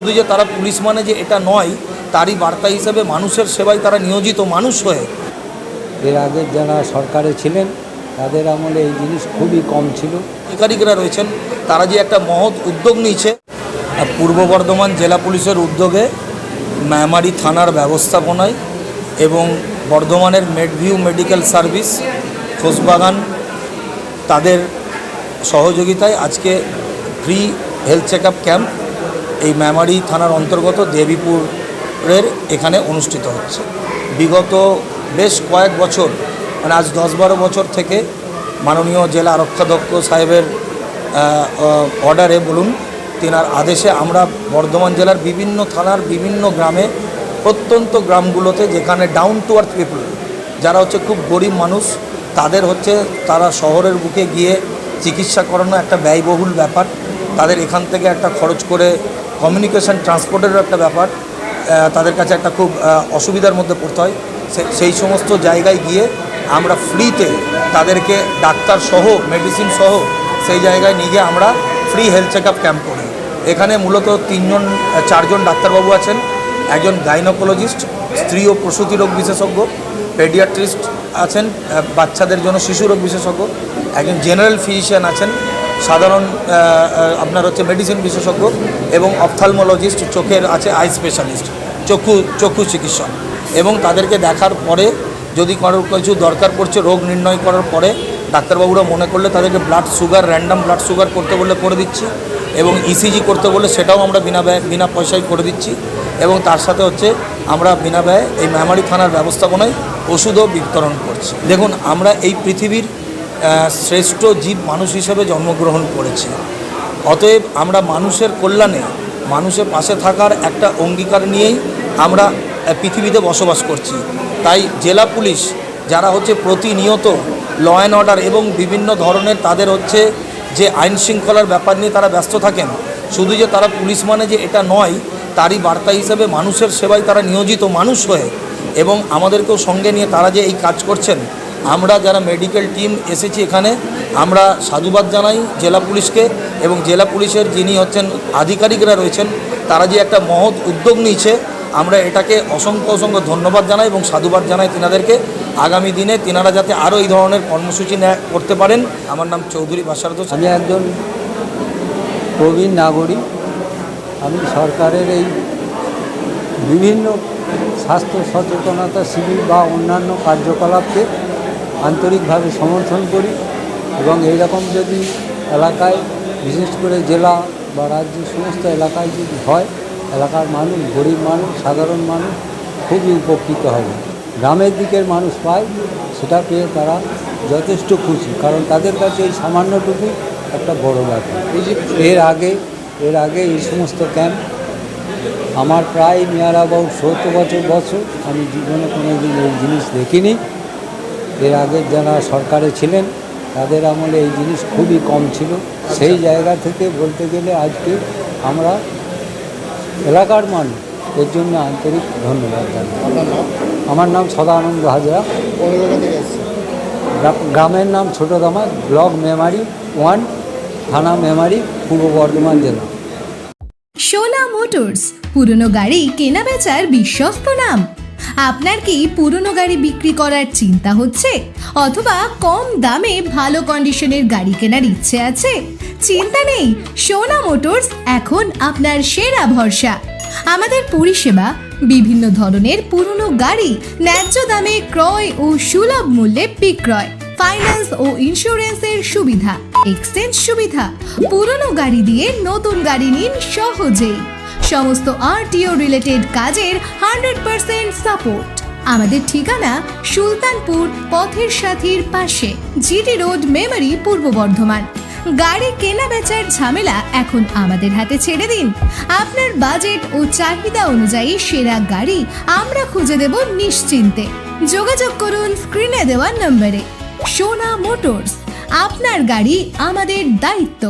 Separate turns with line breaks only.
শুধু যে তারা পুলিশ মানে যে এটা নয় তারই বার্তা হিসেবে মানুষের সেবায় তারা নিয়োজিত মানুষ হয়ে।
এর আগের যারা সরকারে ছিলেন তাদের আমলে এই জিনিস খুবই কম ছিল।
আধিকারিকরা রয়েছেন তারা যে একটা মহৎ উদ্যোগ নিয়েছে পূর্ব বর্ধমান জেলা পুলিশের উদ্যোগে ম্যামারি থানার ব্যবস্থাপনায় এবং বর্ধমানের মেডভিউ মেডিকেল সার্ভিস খোসবাগান তাদের সহযোগিতায় আজকে free health check up camp এই মেমারি থানার অন্তর্গত দেবীপুরের এখানে অনুষ্ঠিত হচ্ছে। বিগত বেশ কয়েক বছর মানে আজ দশ বারো বছর থেকে মাননীয় জেলা আরক্ষাধ্যক্ষ সাহেবের অর্ডারে বলুন, তেনার আদেশে আমরা বর্ধমান জেলার বিভিন্ন থানার বিভিন্ন গ্রামে, প্রত্যন্ত গ্রামগুলোতে যেখানে ডাউন টু আর্থ পিপুল যারা হচ্ছে খুব গরিব মানুষ, তাদের হচ্ছে তারা শহরের বুকে গিয়ে চিকিৎসা করানো একটা ব্যয়বহুল ব্যাপার। তাদের এখান থেকে একটা খরচ করে কমিউনিকেশন ট্রান্সপোর্টেরও একটা ব্যাপার। তাদের কাছে একটা খুব অসুবিধার মধ্যে পড়তে হয়। সেই সমস্ত জায়গায় গিয়ে আমরা ফ্রিতে তাদেরকে ডাক্তার সহ মেডিসিন সহ সেই জায়গায় নিয়ে গিয়ে আমরা free health check up camp করি। এখানে মূলত তিনজন চারজন ডাক্তারবাবু আছেন। একজন গাইনোকোলজিস্ট স্ত্রী ও প্রসূতি রোগ বিশেষজ্ঞ পেডিয়াট্রিস্ট আছেন বাচ্চাদের জন্য শিশু রোগ বিশেষজ্ঞ। একজন জেনারেল ফিজিশিয়ান আছেন। সাধারণ আপনার হচ্ছে মেডিসিন বিশেষজ্ঞ এবং অপথালমোলজিস্ট চোখের আছে আই স্পেশালিস্ট চক্ষু চক্ষু চিকিৎসক। এবং তাদেরকে দেখার পরে যদি কারোর কিছু দরকার পড়ছে, রোগ নির্ণয় করার পরে ডাক্তারবাবুরা মনে করলে তাদেরকে blood sugar random blood sugar করতে বললে করে দিচ্ছি এবং ইসিজি করতে বললে সেটাও আমরা বিনা ব্যয়, বিনা পয়সায় করে দিচ্ছি। এবং তার সাথে হচ্ছে আমরা বিনা ব্যয়ে এই মেমারি থানার ব্যবস্থাপনায় ওষুধও বিতরণ করছি। দেখুন, আমরা এই পৃথিবীর শ্রেষ্ঠ জীব মানুষ হিসেবে জন্মগ্রহণ করেছে। অতএব আমরা মানুষের কল্যাণে, মানুষের পাশে থাকার একটা অঙ্গীকার নিয়েই আমরা পৃথিবীতে বসবাস করছি। তাই জেলা পুলিশ, যারা হচ্ছে প্রতিনিয়ত ল অ্যান্ড অর্ডার এবং বিভিন্ন ধরনের তাদের হচ্ছে যে আইন শৃঙ্খলার ব্যাপার নিয়ে তারা ব্যস্ত থাকেন, শুধু যে তারা পুলিশ মানে যে এটা নয়, তারই বার্তা হিসেবে মানুষের সেবায় তারা নিয়োজিত মানুষ হয়ে এবং আমাদেরকেও সঙ্গে নিয়ে তারা যে এই কাজ করছেন আমরা যারা মেডিকেল টিম এসেছি এখানে, আমরা সাধুবাদ জানাই জেলা পুলিশকে এবং জেলা পুলিশের যিনি হচ্ছেন আধিকারিকরা রয়েছেন, তারা যে একটা মহৎ উদ্যোগ নিয়েছে, আমরা এটাকে অসংখ্য অসংখ্য ধন্যবাদ জানাই এবং সাধুবাদ জানাই তিনাদেরকে। আগামী দিনে তিনারা যাতে আরও এই ধরনের কর্মসূচি করতে পারেন। আমার নাম চৌধুরী বাসারদ
আমি একজন প্রবীণ নাগরিক। আমি সরকারের এই বিভিন্ন স্বাস্থ্য সচেতনতা শিবির বা অন্যান্য কার্যকলাপকে আন্তরিকভাবে সমর্থন করি এবং এই রকম যদি এলাকায়, বিশেষ করে জেলা বা রাজ্যের সমস্ত এলাকায় যদি হয়, এলাকার মানুষ, গরিব মানুষ, সাধারণ মানুষ খুবই উপকৃত হবে। গ্রামের দিকের মানুষ পায়, সেটা পেয়ে তারা যথেষ্ট খুশি, কারণ তাদের কাছে এই সামান্যটুকু একটা বড় ব্যাপার। এই যে এর আগে এর আগে এই সমস্ত ক্যাম্প আমার প্রায় নিয়ার অ্যাবাউট সত্তর বছর বছর আমি জীবনে কোনো দিন এই জিনিস দেখিনি। এর আগের যারা সরকারে ছিলেন তাদের আমলে এই জিনিস খুবই কম ছিল। সেই জায়গা থেকে বলতে গেলে আজকে আমরা এলাকার মানুষ এর জন্য আন্তরিক ধন্যবাদ জানাই।
নাম?
আমার নাম সদানন্দ হাজরা। গ্রামের নাম ছোটোদামা ব্লক মেমারি ওয়ান থানা মেমারি পূর্ব বর্ধমান জেলা।
শোলা মোটরস পুরনো গাড়ি কেনা বেচার বিশ্বস্ত নাম। আপনার কি পুরনো গাড়ি বিক্রি করার চিন্তা হচ্ছে? অথবা কম দামে ভালো কন্ডিশনের গাড়ি কেনার ইচ্ছে আছে? চিন্তা নেই, সোনা মোটরস এখন আপনার সেরা ভরসা। আমাদের পরিষেবা বিভিন্ন ধরনের পুরনো গাড়ি ন্যায্য দামে ক্রয় ও সুলভ মূল্যে বিক্রয়। ফাইন্যান্স ও ইন্স্যুরেন্সের সুবিধা এক্সচেঞ্জ সুবিধা। পুরনো গাড়ি দিয়ে নতুন গাড়ি নিন সহজেই। সমস্ত আরটিও রিলেটেড কাজের হান্ড্রেড পার্সেন্ট সাপোর্ট আমাদের ঠিকানা সুলতানপুর পথের সাথীর পাশে জিটি রোড মেমারি পূর্ব বর্ধমান। গাড়ি কেনা বেচার ঝামেলা এখন আমাদের হাতে ছেড়ে দিন। আপনার বাজেট ও চাহিদা অনুযায়ী সেরা গাড়ি আমরা খুঁজে দেব নিশ্চিন্তে। যোগাযোগ করুন স্ক্রিনে দেওয়া নম্বরে। সোনা মোটরস, আপনার গাড়ি আমাদের দায়িত্ব।